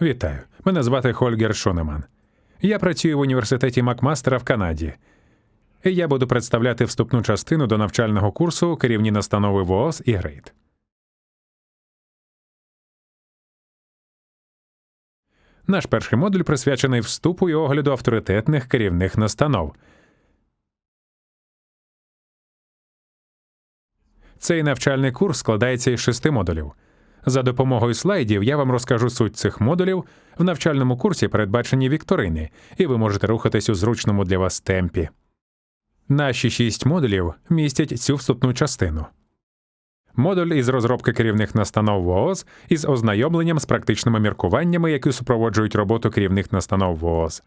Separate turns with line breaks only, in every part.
Вітаю. Мене звати Хольгер Шонеман. Я працюю в університеті Макмастера в Канаді. І я буду представляти вступну частину до навчального курсу керівні настанови ВООЗ і ГРЕЙД. Наш перший модуль присвячений вступу і огляду авторитетних керівних настанов. Цей навчальний курс складається із шести модулів. За допомогою слайдів я вам розкажу суть цих модулів. В навчальному курсі передбачені вікторини, і ви можете рухатись у зручному для вас темпі. Наші шість модулів містять цю вступну частину. Модуль із розробки керівних настанов ВООЗ із ознайомленням з практичними міркуваннями, які супроводжують роботу керівних настанов ВООЗ.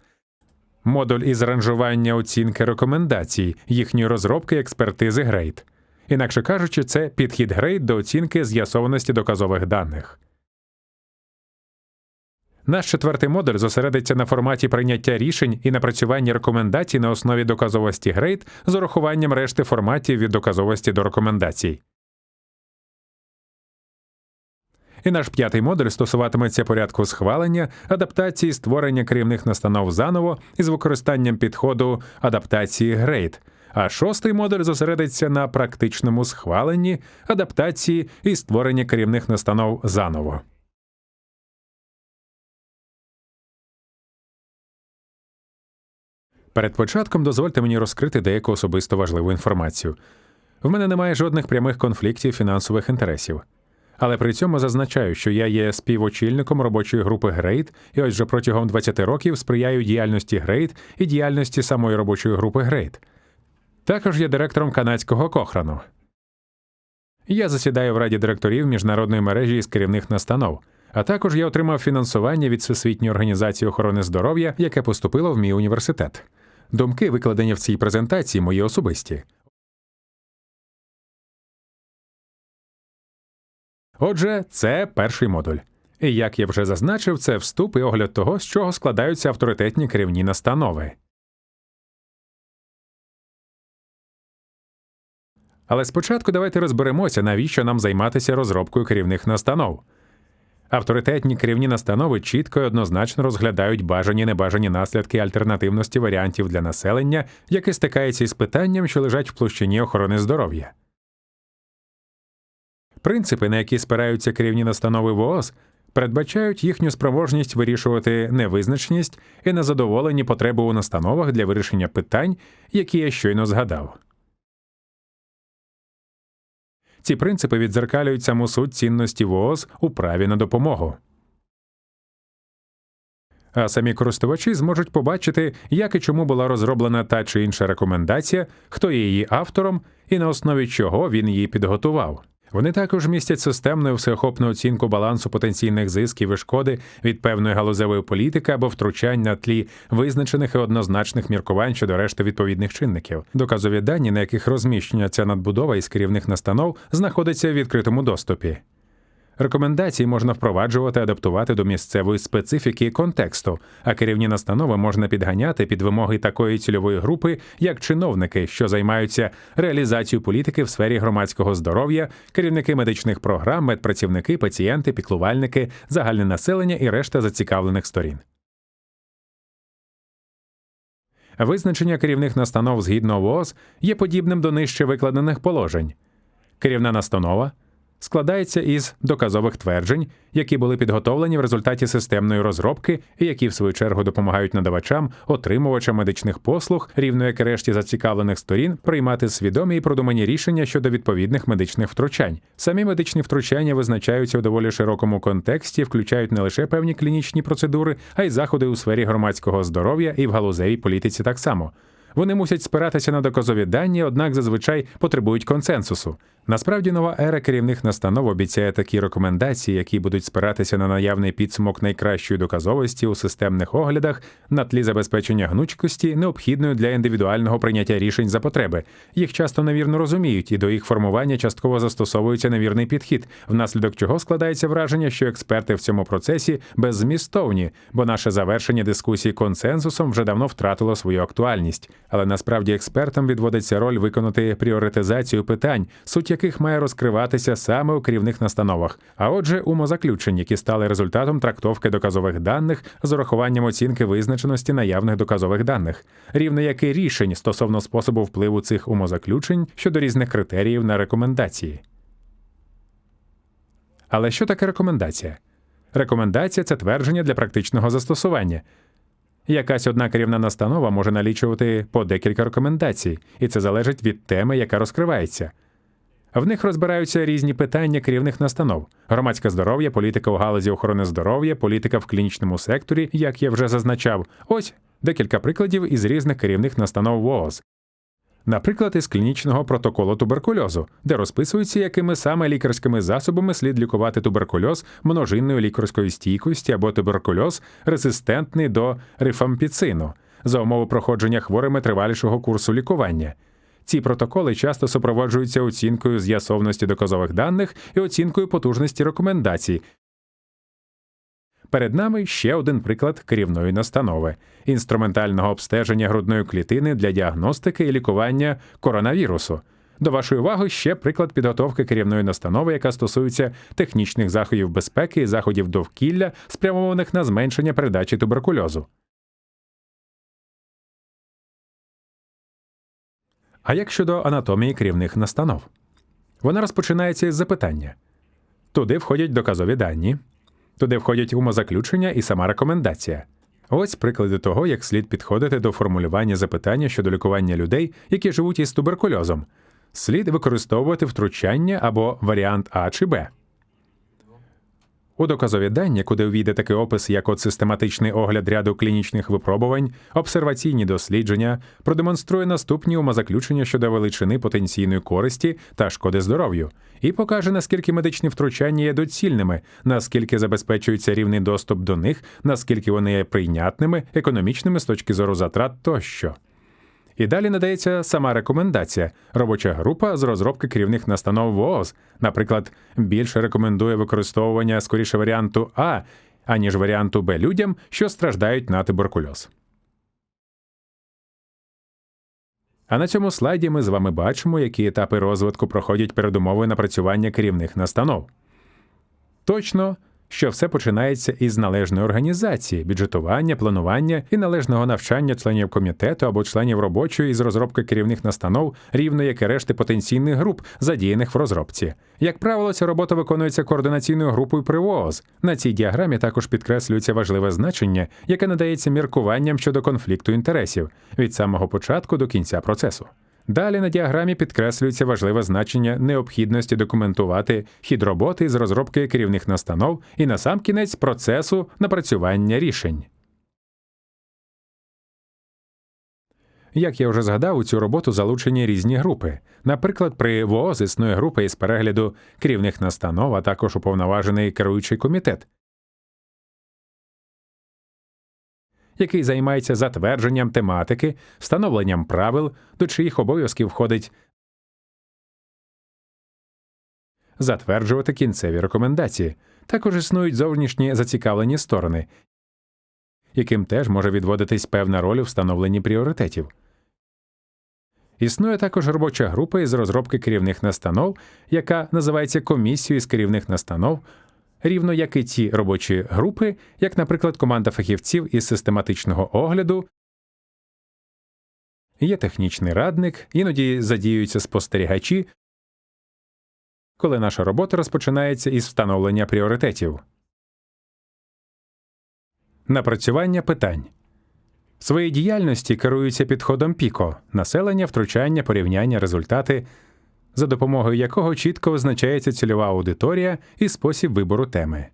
Модуль із ранжування оцінки рекомендацій, їхньої розробки експертизи грейд. Інакше кажучи, це підхід грейд до оцінки з'ясованості доказових даних. Наш четвертий модуль зосередиться на форматі прийняття рішень і напрацюванні рекомендацій на основі доказовості грейд з урахуванням решти форматів від доказовості до рекомендацій. І наш п'ятий модуль стосуватиметься порядку схвалення, адаптації створення керівних настанов заново із використанням підходу адаптації грейд. А шостий модуль зосередиться на практичному схваленні, адаптації і створенні керівних настанов заново. Перед початком дозвольте мені розкрити деяку особисто важливу інформацію. В мене немає жодних прямих конфліктів фінансових інтересів. Але при цьому зазначаю, що я є співочільником робочої групи Грейд, і ось вже протягом 20 років сприяю діяльності Грейд і діяльності самої робочої групи Грейд. Також є директором канадського Кохрану. Я засідаю в раді директорів міжнародної мережі із керівних настанов, а також я отримав фінансування від Всесвітньої організації охорони здоров'я, яке поступило в мій університет. Думки, викладені в цій презентації, мої особисті. Отже, це перший модуль. І як я вже зазначив, це вступ і огляд того, з чого складаються авторитетні керівні настанови. Але спочатку давайте розберемося, навіщо нам займатися розробкою керівних настанов. Авторитетні керівні настанови чітко і однозначно розглядають бажані небажані наслідки альтернативності варіантів для населення, яке стикається із питанням, що лежать в площині охорони здоров'я. Принципи, на які спираються керівні настанови ВООЗ, передбачають їхню спроможність вирішувати невизначеність і незадоволені потреби у настановах для вирішення питань, які я щойно згадав. Ці принципи відзеркалюють саму суть цінності ВООЗ у праві на допомогу. А самі користувачі зможуть побачити, як і чому була розроблена та чи інша рекомендація, хто є її автором і на основі чого він її підготував. Вони також містять системну і всеохопну оцінку балансу потенційних зисків і шкоди від певної галузевої політики або втручань на тлі визначених і однозначних міркувань щодо решти відповідних чинників. Доказові дані, на яких розміщення ця надбудова із керівних настанов, знаходиться в відкритому доступі. Рекомендації можна впроваджувати, адаптувати до місцевої специфіки і контексту, а керівні настанови можна підганяти під вимоги такої цільової групи, як чиновники, що займаються реалізацією політики в сфері громадського здоров'я, керівники медичних програм, медпрацівники, пацієнти, піклувальники, загальне населення і решта зацікавлених сторін. Визначення керівних настанов згідно ВООЗ є подібним до нижче викладених положень. Керівна настанова складається із доказових тверджень, які були підготовлені в результаті системної розробки і які в свою чергу допомагають надавачам, отримувачам медичних послуг, рівно як решті зацікавлених сторін, приймати свідомі і продумані рішення щодо відповідних медичних втручань. Самі медичні втручання визначаються у доволі широкому контексті, включають не лише певні клінічні процедури, а й заходи у сфері громадського здоров'я і в галузевій політиці так само. Вони мусять спиратися на доказові дані, однак зазвичай потребують консенсусу. Насправді нова ера керівних настанов обіцяє такі рекомендації, які будуть спиратися на наявний підсумок найкращої доказовості у системних оглядах на тлі забезпечення гнучкості, необхідної для індивідуального прийняття рішень за потреби. Їх часто невірно розуміють, і до їх формування частково застосовується невірний підхід, внаслідок чого складається враження, що експерти в цьому процесі беззмістовні, бо наше завершення дискусії консенсусом вже давно втратило свою актуальність. Але насправді експертам відводиться роль виконати пріоритизацію питань, суть яких має розкриватися саме у керівних настановах, а отже, умозаключень, які стали результатом трактовки доказових даних з урахуванням оцінки визначеності наявних доказових даних, рівно як і рішень стосовно способу впливу цих умозаключень щодо різних критеріїв на рекомендації. Але що таке рекомендація? Рекомендація це твердження для практичного застосування. Якась одна керівна настанова може налічувати по декілька рекомендацій, і це залежить від теми, яка розкривається. В них розбираються різні питання керівних настанов: громадське здоров'я, політика у галузі охорони здоров'я, політика в клінічному секторі, як я вже зазначав. Ось декілька прикладів із різних керівних настанов ВООЗ. Наприклад, із клінічного протоколу туберкульозу, де розписується, якими саме лікарськими засобами слід лікувати туберкульоз множинної лікарської стійкості або туберкульоз, резистентний до рифампіцину, за умови проходження хворими тривалішого курсу лікування. Ці протоколи часто супроводжуються оцінкою з'ясовності доказових даних і оцінкою потужності рекомендацій. Перед нами ще один приклад керівної настанови інструментального обстеження грудної клітини для діагностики і лікування коронавірусу. До вашої уваги ще приклад підготовки керівної настанови, яка стосується технічних заходів безпеки і заходів довкілля, спрямованих на зменшення передачі туберкульозу. А як щодо анатомії керівних настанов? Вона розпочинається із запитання. Туди входять доказові дані, туди входять умозаключення і сама рекомендація. Ось приклади того, як слід підходити до формулювання запитання щодо лікування людей, які живуть із туберкульозом. Слід використовувати втручання або варіант А чи Б. У доказові дані, куди увійде такий опис, як от систематичний огляд ряду клінічних випробувань, обсерваційні дослідження, продемонструє наступні умозаключення щодо величини потенційної користі та шкоди здоров'ю, і покаже, наскільки медичні втручання є доцільними, наскільки забезпечується рівний доступ до них, наскільки вони є прийнятними, економічними з точки зору затрат тощо. І далі надається сама рекомендація. Робоча група з розробки керівних настанов ВООЗ, наприклад, більше рекомендує використовування скоріше варіанту А, аніж варіанту Б людям, що страждають на туберкульоз. А на цьому слайді ми з вами бачимо, які етапи розвитку проходять передумови напрацювання керівних настанов. Точно що все починається із належної організації, бюджетування, планування і належного навчання членів комітету або членів робочої із розробки керівних настанов, рівно як і решти потенційних груп, задіяних в розробці. Як правило, ця робота виконується координаційною групою при ВООЗ. На цій діаграмі також підкреслюється важливе значення, яке надається міркуванням щодо конфлікту інтересів від самого початку до кінця процесу. Далі на діаграмі підкреслюється важливе значення необхідності документувати хід роботи з розробки керівних настанов і насамкінець процесу напрацювання рішень. Як я вже згадав, у цю роботу залучені різні групи. Наприклад, при ВООЗ існує група із перегляду керівних настанов, а також уповноважений керуючий комітет, який займається затвердженням тематики, встановленням правил, до чиїх обов'язків входить затверджувати кінцеві рекомендації. Також існують зовнішні зацікавлені сторони, яким теж може відводитись певна роль у встановленні пріоритетів. Існує також робоча група із розробки керівних настанов, яка називається комісією з керівних настанов рівно як і ті робочі групи, як, наприклад, команда фахівців із систематичного огляду. Є технічний радник, іноді задіюються спостерігачі, коли наша робота розпочинається із встановлення пріоритетів. Напрацювання питань в своїй діяльності керуються підходом піко населення, втручання, порівняння, результати за допомогою якого чітко визначається цільова аудиторія і спосіб вибору теми.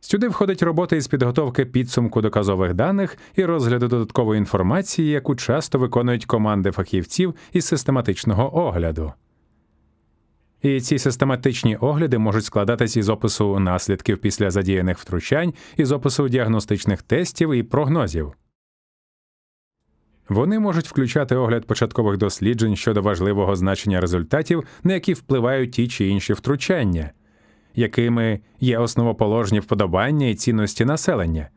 Сюди входить робота із підготовки підсумку доказових даних і розгляду додаткової інформації, яку часто виконують команди фахівців із систематичного огляду. І ці систематичні огляди можуть складатись із опису наслідків після задіяних втручань, із опису діагностичних тестів і прогнозів. Вони можуть включати огляд початкових досліджень щодо важливого значення результатів, на які впливають ті чи інші втручання, якими є основоположні вподобання і цінності населення.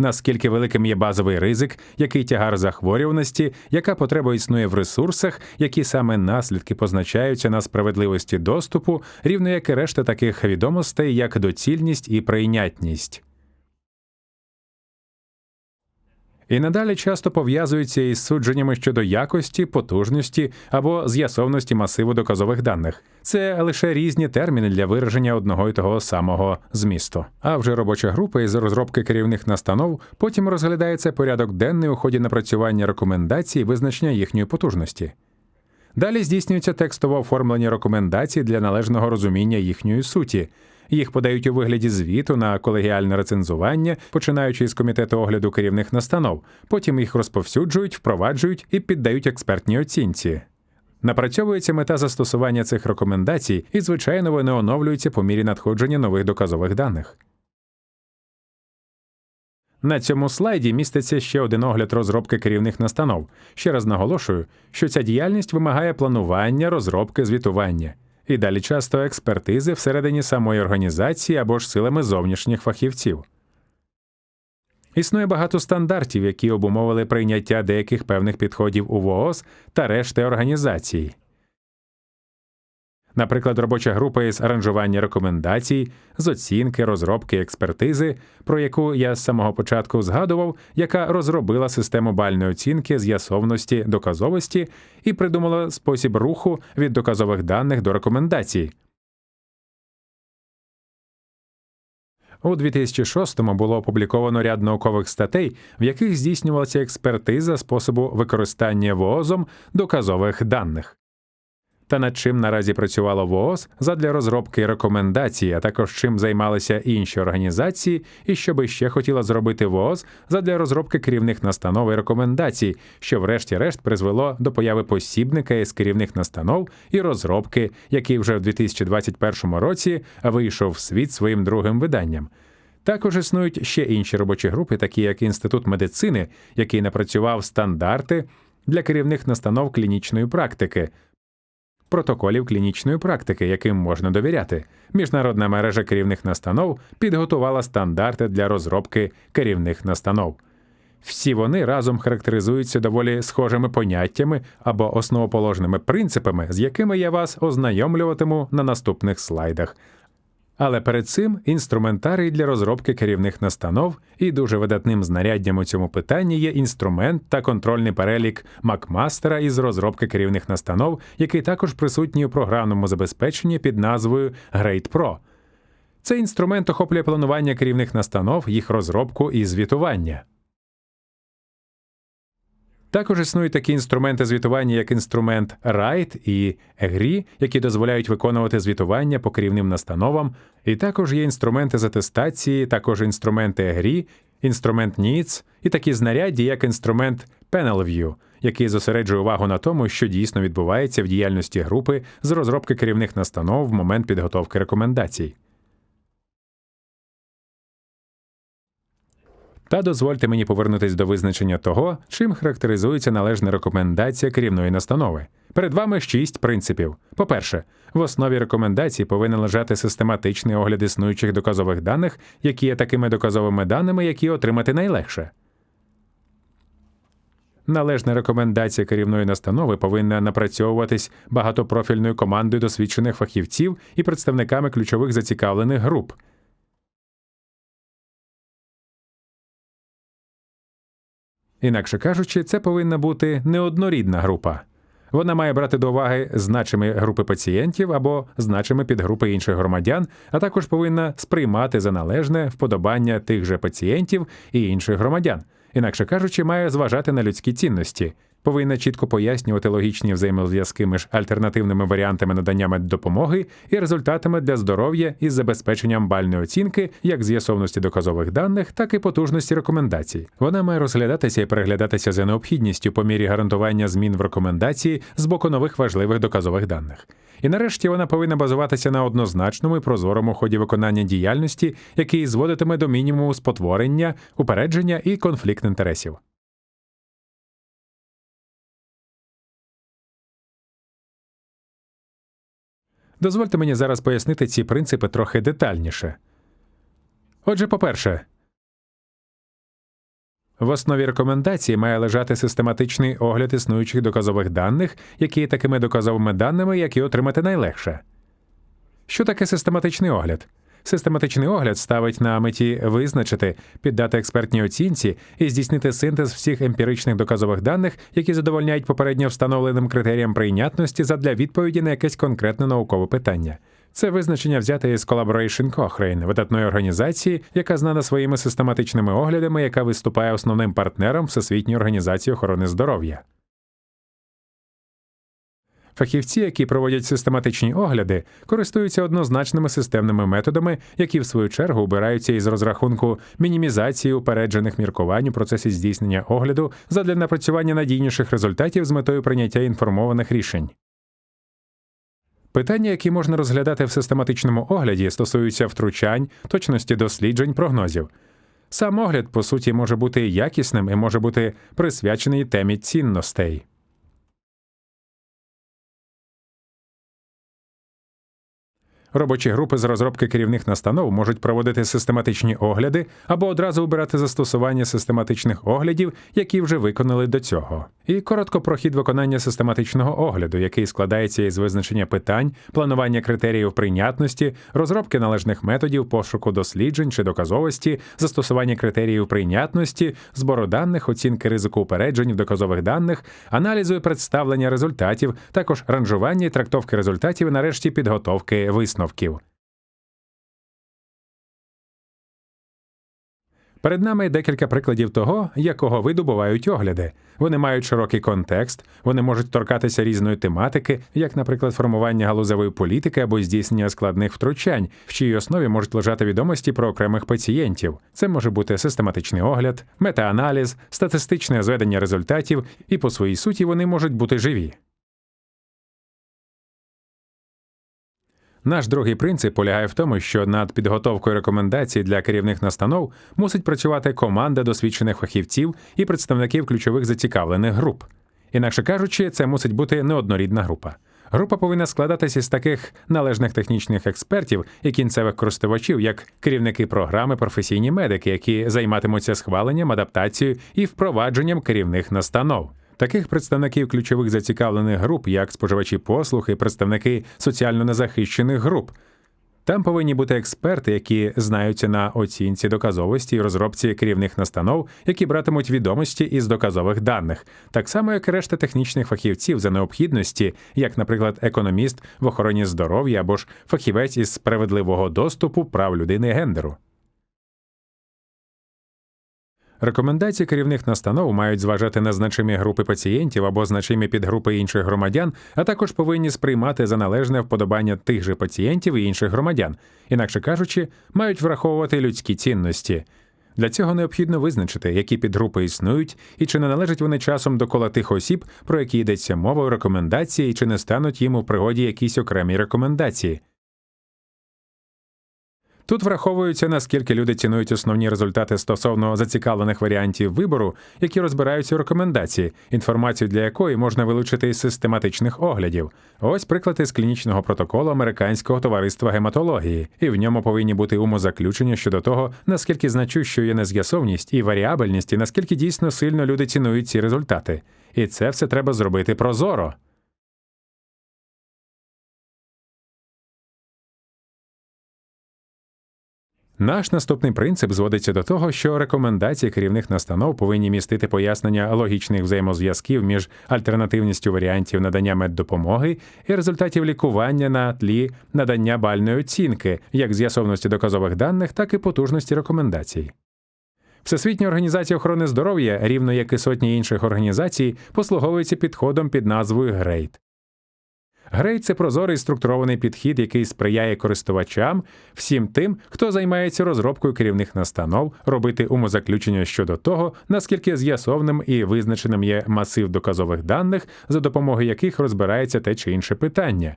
наскільки великим є базовий ризик, який тягар захворюваності, яка потреба існує в ресурсах, які саме наслідки позначаються на справедливості доступу, рівно як і решта таких відомостей, як доцільність і прийнятність. І надалі часто пов'язуються із судженнями щодо якості, потужності або з'ясовності масиву доказових даних. Це лише різні терміни для вираження одного і того самого змісту. А вже робоча група із розробки керівних настанов потім розглядається порядок денний у ході напрацювання рекомендацій визначення їхньої потужності. Далі здійснюється текстове оформлення рекомендацій для належного розуміння їхньої суті. Їх подають у вигляді звіту на колегіальне рецензування, починаючи з комітету огляду керівних настанов. Потім їх розповсюджують, впроваджують і піддають експертній оцінці. Напрацьовується мета застосування цих рекомендацій, і, звичайно, вони оновлюються по мірі надходження нових доказових даних. На цьому слайді міститься ще один огляд розробки керівних настанов. Ще раз наголошую, що ця діяльність вимагає планування, розробки, звітування і далі часто експертизи всередині самої організації або ж силами зовнішніх фахівців. Існує багато стандартів, які обумовили прийняття деяких певних підходів у ВООЗ та решти організацій наприклад, робоча група із аранжування рекомендацій, з оцінки, розробки, експертизи, про яку я з самого початку згадував, яка розробила систему бальної оцінки з'ясовності доказовості і придумала спосіб руху від доказових даних до рекомендацій. У 2006-му було опубліковано ряд наукових статей, в яких здійснювалася експертиза способу використання ВООЗом доказових даних та над чим наразі працювало ВООЗ задля розробки рекомендацій, а також чим займалися інші організації, і що би ще хотіла зробити ВООЗ задля розробки керівних настанов і рекомендацій, що, врешті-решт, призвело до появи посібника із керівних настанов і розробки, який вже в 2021 році вийшов в світ своїм другим виданням. Також існують ще інші робочі групи, такі як Інститут медицини, який напрацював стандарти для керівних настанов клінічної практики протоколів клінічної практики, яким можна довіряти. Міжнародна мережа керівних настанов підготувала стандарти для розробки керівних настанов. Всі вони разом характеризуються доволі схожими поняттями або основоположними принципами, з якими я вас ознайомлюватиму на наступних слайдах. Але перед цим інструментарій для розробки керівних настанов і дуже видатним знаряддям у цьому питанні є інструмент та контрольний перелік Макмастера із розробки керівних настанов, який також присутній у програмному забезпеченні під назвою Great Pro. Цей інструмент охоплює планування керівних настанов, їх розробку і звітування. Також існують такі інструменти звітування, як інструмент RITE і EGRI, які дозволяють виконувати звітування по керівним настановам, і також є інструменти з атестації, також інструменти EGRI, інструмент NEEDS і такі знарядді, як інструмент PanelView, який зосереджує увагу на тому, що дійсно відбувається в діяльності групи з розробки керівних настанов в момент підготовки рекомендацій. Та дозвольте мені повернутися до визначення того, чим характеризується належна рекомендація керівної настанови. Перед вами шість принципів. По-перше, в основі рекомендацій повинен лежати систематичний огляд існуючих доказових даних, які є такими доказовими даними, які отримати найлегше. Належна рекомендація керівної настанови повинна напрацьовуватись багатопрофільною командою досвідчених фахівців і представниками ключових зацікавлених груп. Інакше кажучи, це повинна бути неоднорідна група. Вона має брати до уваги значимі групи пацієнтів або значимі підгрупи інших громадян, а також повинна сприймати за належне вподобання тих же пацієнтів і інших громадян, інакше кажучи, має зважати на людські цінності, повинна чітко пояснювати логічні взаємозв'язки між альтернативними варіантами надання меддопомоги і результатами для здоров'я із забезпеченням бальної оцінки як з'ясовності доказових даних, так і потужності рекомендацій. Вона має розглядатися і переглядатися за необхідністю по мірі гарантування змін в рекомендації з боку нових важливих доказових даних. І нарешті вона повинна базуватися на однозначному і прозорому ході виконання діяльності, який зводитиме до мінімуму спотворення, упередження і конфлікт інтересів. Дозвольте мені зараз пояснити ці принципи трохи детальніше. Отже, по-перше, В основі рекомендації має лежати систематичний огляд існуючих доказових даних, які є такими доказовими даними, які отримати найлегше. Що таке систематичний огляд? Систематичний огляд ставить на меті визначити, піддати експертній оцінці і здійснити синтез всіх емпіричних доказових даних, які задовольняють попередньо встановленим критеріям прийнятності задля відповіді на якесь конкретне наукове питання. Це визначення взяте із Collaboration Cochrane, видатної організації, яка знана своїми систематичними оглядами, яка виступає основним партнером Всесвітньої організації охорони здоров'я. Фахівці, які проводять систематичні огляди, користуються однозначними системними методами, які в свою чергу обираються із розрахунку мінімізації упереджених міркувань у процесі здійснення огляду задля напрацювання надійніших результатів з метою прийняття інформованих рішень. Питання, які можна розглядати в систематичному огляді, стосуються втручань, точності досліджень, прогнозів. Сам огляд, по суті, може бути якісним і може бути присвячений темі цінностей. Робочі групи з розробки керівних настанов можуть проводити систематичні огляди або одразу обирати застосування систематичних оглядів, які вже виконали до цього. І коротко про хід виконання систематичного огляду, який складається із визначення питань, планування критеріїв прийнятності, розробки належних методів пошуку досліджень чи доказовості, застосування критеріїв прийнятності, збору даних, оцінки ризику упереджень в доказових даних, аналізу і представлення результатів, також ранжування і трактовки результатів, і нарешті підготовки висновків. Перед нами декілька прикладів того, якого виду бувають огляди. Вони мають широкий контекст, вони можуть торкатися різної тематики, як, наприклад, формування галузевої політики або здійснення складних втручань, в чиїй основі можуть лежати відомості про окремих пацієнтів. Це може бути систематичний огляд, метааналіз, статистичне зведення результатів, і по своїй суті вони можуть бути живі. Наш другий принцип полягає в тому, що над підготовкою рекомендацій для керівних настанов мусить працювати команда досвідчених фахівців і представників ключових зацікавлених груп. Інакше кажучи, це мусить бути неоднорідна група. Група повинна складатися з таких належних технічних експертів і кінцевих користувачів, як керівники програми, професійні медики, які займатимуться схваленням, адаптацією і впровадженням керівних настанов. Таких представників ключових зацікавлених груп, як споживачі послуг і представники соціально незахищених груп. Там повинні бути експерти, які знаються на оцінці доказовості і розробці керівних настанов, які братимуть відомості із доказових даних, так само як і решта технічних фахівців за необхідності, як, наприклад, економіст в охороні здоров'я або ж фахівець із справедливого доступу прав людини гендеру. Рекомендації керівних настанов мають зважати на значимі групи пацієнтів або значимі підгрупи інших громадян, а також повинні сприймати за належне вподобання тих же пацієнтів і інших громадян, інакше кажучи, мають враховувати людські цінності. Для цього необхідно визначити, які підгрупи існують, і чи не належать вони часом до кола тих осіб, про які йдеться мова у рекомендації, і чи не стануть їм у пригоді якісь окремі рекомендації. Тут враховується, наскільки люди цінують основні результати стосовно зацікавлених варіантів вибору, які розбираються у рекомендації, інформацію для якої можна вилучити із систематичних оглядів. Ось приклад із клінічного протоколу американського товариства гематології, і в ньому повинні бути умозаключення щодо того, наскільки значущою є нез'ясовність і варіабельність, і наскільки дійсно сильно люди цінують ці результати. І це все треба зробити прозоро. Наш наступний принцип зводиться до того, що рекомендації керівних настанов повинні містити пояснення логічних взаємозв'язків між альтернативністю варіантів надання меддопомоги і результатів лікування на тлі надання бальної оцінки, як з'ясовності доказових даних, так і потужності рекомендацій. Всесвітня організація охорони здоров'я, рівно як і сотні інших організацій, послуговується підходом під назвою GREAT. Грей це прозорий структурований підхід, який сприяє користувачам, всім тим, хто займається розробкою керівних настанов, робити умозаключення щодо того, наскільки з'ясовним і визначеним є масив доказових даних, за допомогою яких розбирається те чи інше питання.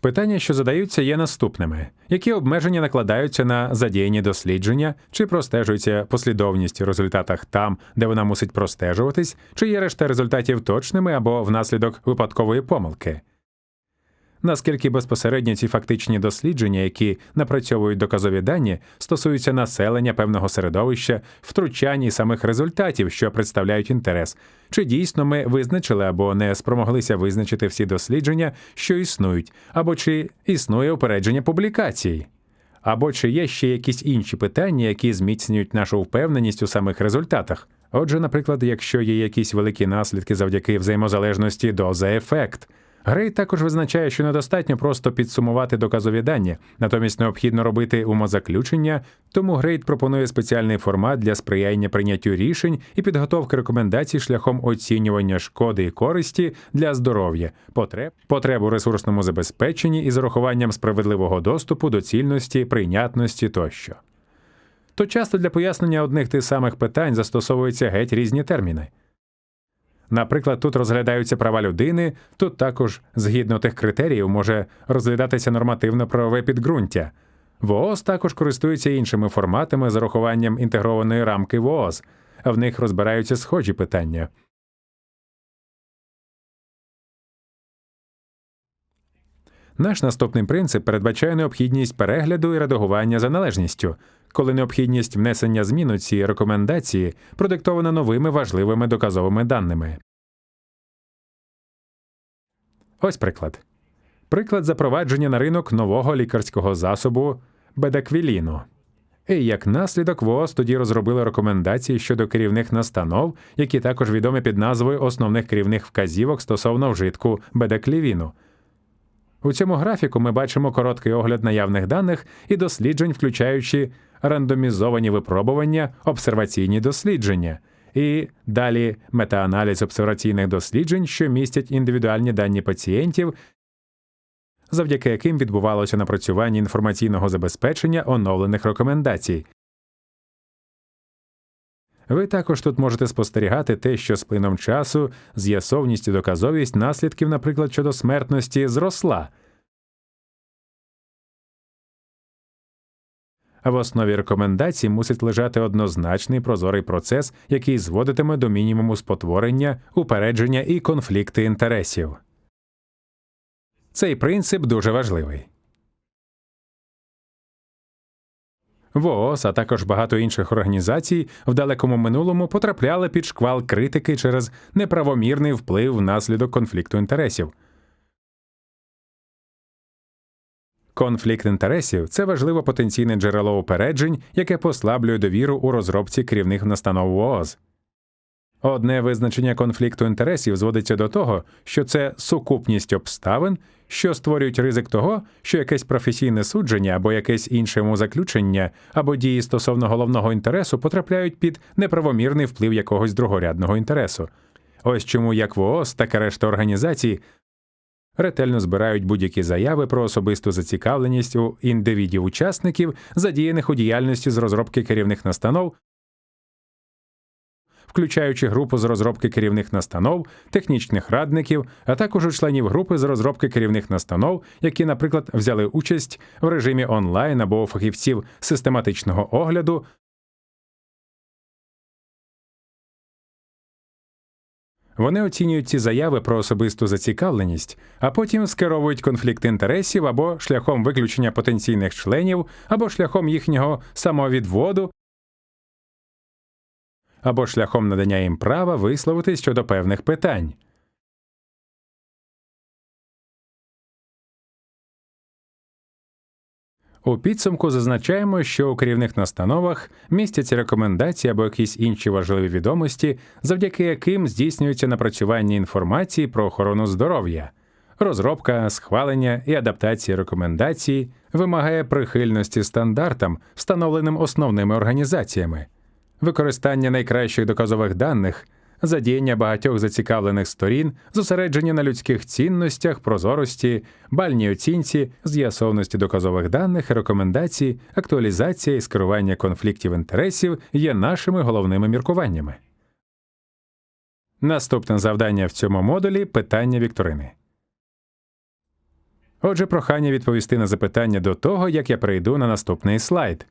Питання, що задаються, є наступними: які обмеження накладаються на задіяні дослідження, чи простежується послідовність у результатах там, де вона мусить простежуватись, чи є решта результатів точними або внаслідок випадкової помилки? Наскільки безпосередньо ці фактичні дослідження, які напрацьовують доказові дані, стосуються населення певного середовища, втручань і самих результатів, що представляють інтерес, чи дійсно ми визначили або не спромоглися визначити всі дослідження, що існують, або чи існує упередження публікацій, або чи є ще якісь інші питання, які зміцнюють нашу впевненість у самих результатах. Отже, наприклад, якщо є якісь великі наслідки завдяки взаємозалежності доза-ефект. Грей також визначає, що недостатньо просто підсумувати доказові дані, натомість необхідно робити умозаключення, тому Грейд пропонує спеціальний формат для сприяння прийняттю рішень і підготовки рекомендацій шляхом оцінювання шкоди і користі для здоров'я, потреб, потреб у ресурсному забезпеченні і з урахуванням справедливого доступу, доцільності, прийнятності тощо. То часто для пояснення одних тих самих питань застосовуються геть різні терміни. Наприклад, тут розглядаються права людини, тут також, згідно тих критеріїв, може розглядатися нормативно-правове підґрунтя. ВООЗ також користується іншими форматами з урахуванням інтегрованої рамки ВООЗ, а в них розбираються схожі питання. Наш наступний принцип передбачає необхідність перегляду і редагування за належністю, коли необхідність внесення змін у ці рекомендації продиктована новими важливими доказовими даними. Ось приклад. Приклад запровадження на ринок нового лікарського засобу бедаквіліну. І як наслідок ВООЗ тоді розробили рекомендації щодо керівних настанов, які також відомі під назвою основних керівних вказівок стосовно вжитку бедаклівіну – у цьому графіку ми бачимо короткий огляд наявних даних і досліджень, включаючи рандомізовані випробування, обсерваційні дослідження, і далі метааналіз обсерваційних досліджень, що містять індивідуальні дані пацієнтів, завдяки яким відбувалося напрацювання інформаційного забезпечення оновлених рекомендацій. Ви також тут можете спостерігати те, що з плином часу з'ясовність і доказовість наслідків, наприклад, щодо смертності, зросла. В основі рекомендацій мусить лежати однозначний прозорий процес, який зводитиме до мінімуму спотворення, упередження і конфлікти інтересів. Цей принцип дуже важливий. ВООЗ, а також багато інших організацій в далекому минулому потрапляли під шквал критики через неправомірний вплив внаслідок конфлікту інтересів. Конфлікт інтересів це важливе потенційне джерело упереджень, яке послаблює довіру у розробці керівних настанов ВООЗ. Одне визначення конфлікту інтересів зводиться до того, що це сукупність обставин, що створюють ризик того, що якесь професійне судження або якесь інше йому заключення або дії стосовно головного інтересу потрапляють під неправомірний вплив якогось другорядного інтересу. Ось чому як ВООЗ, так і решта організацій ретельно збирають будь-які заяви про особисту зацікавленість у індивідів учасників, задіяних у діяльності з розробки керівних настанов включаючи групу з розробки керівних настанов, технічних радників, а також у членів групи з розробки керівних настанов, які, наприклад, взяли участь в режимі онлайн або фахівців систематичного огляду. Вони оцінюють ці заяви про особисту зацікавленість, а потім скеровують конфлікт інтересів або шляхом виключення потенційних членів, або шляхом їхнього самовідводу або шляхом надання їм права висловитись щодо певних питань. У підсумку зазначаємо, що у керівних настановах містяться рекомендації або якісь інші важливі відомості, завдяки яким здійснюється напрацювання інформації про охорону здоров'я. Розробка, схвалення і адаптація рекомендацій вимагає прихильності стандартам, встановленим основними організаціями використання найкращих доказових даних, задіяння багатьох зацікавлених сторін, зосередження на людських цінностях, прозорості, бальній оцінці, з'ясовності доказових даних, рекомендацій, актуалізація і скерування конфліктів інтересів є нашими головними міркуваннями. Наступне завдання в цьому модулі питання вікторини. Отже, прохання відповісти на запитання до того, як я перейду на наступний слайд.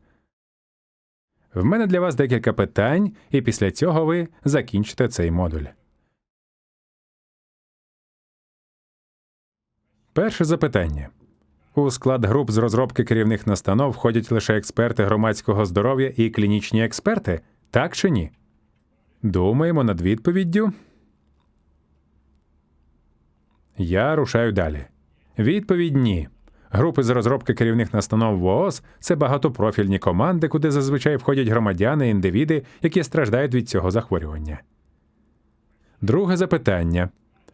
В мене для вас декілька питань, і після цього ви закінчите цей модуль. Перше запитання. У склад груп з розробки керівних настанов входять лише експерти громадського здоров'я і клінічні експерти, так чи ні? Думаємо над відповіддю. Я рушаю далі. Відповідь ні. Групи з розробки керівних настанов ВООЗ це багатопрофільні команди, куди зазвичай входять громадяни, і індивіди, які страждають від цього захворювання. Друге запитання.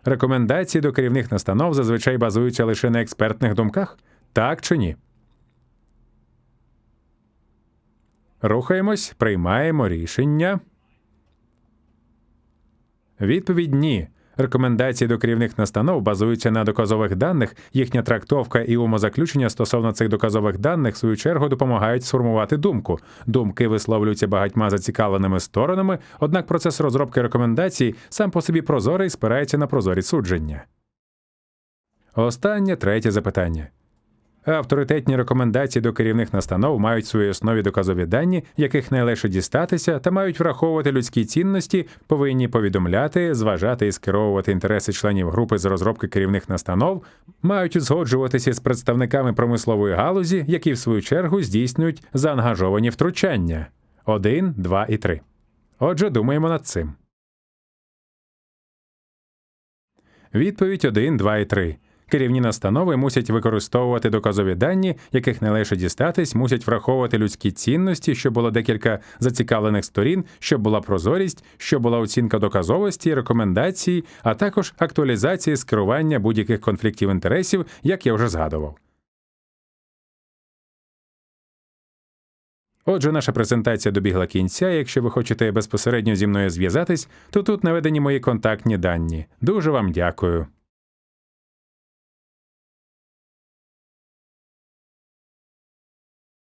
Рекомендації до керівних настанов зазвичай базуються лише на експертних думках, так чи ні? Рухаємось, приймаємо рішення. Відповідь ні. Рекомендації до керівних настанов базуються на доказових даних, їхня трактовка і умозаключення стосовно цих доказових даних, в свою чергу, допомагають сформувати думку. Думки висловлюються багатьма зацікавленими сторонами, однак процес розробки рекомендацій сам по собі прозорий спирається на прозорі судження. Останнє третє запитання. Авторитетні рекомендації до керівних настанов мають в своїй основі доказові дані, яких найлегше дістатися, та мають враховувати людські цінності, повинні повідомляти, зважати і скеровувати інтереси членів групи з розробки керівних настанов, мають узгоджуватися з представниками промислової галузі, які в свою чергу здійснюють заангажовані втручання. Один, два і три. Отже, думаємо над цим. Відповідь 1, 2 і 3. Керівні настанови мусять використовувати доказові дані, яких найлегше дістатись, мусять враховувати людські цінності, щоб було декілька зацікавлених сторін, щоб була прозорість, щоб була оцінка доказовості, рекомендації, а також актуалізація скерування будь-яких конфліктів інтересів, як я вже згадував. Отже, наша презентація добігла кінця. Якщо ви хочете безпосередньо зі мною зв'язатись, то тут наведені мої контактні дані. Дуже вам дякую.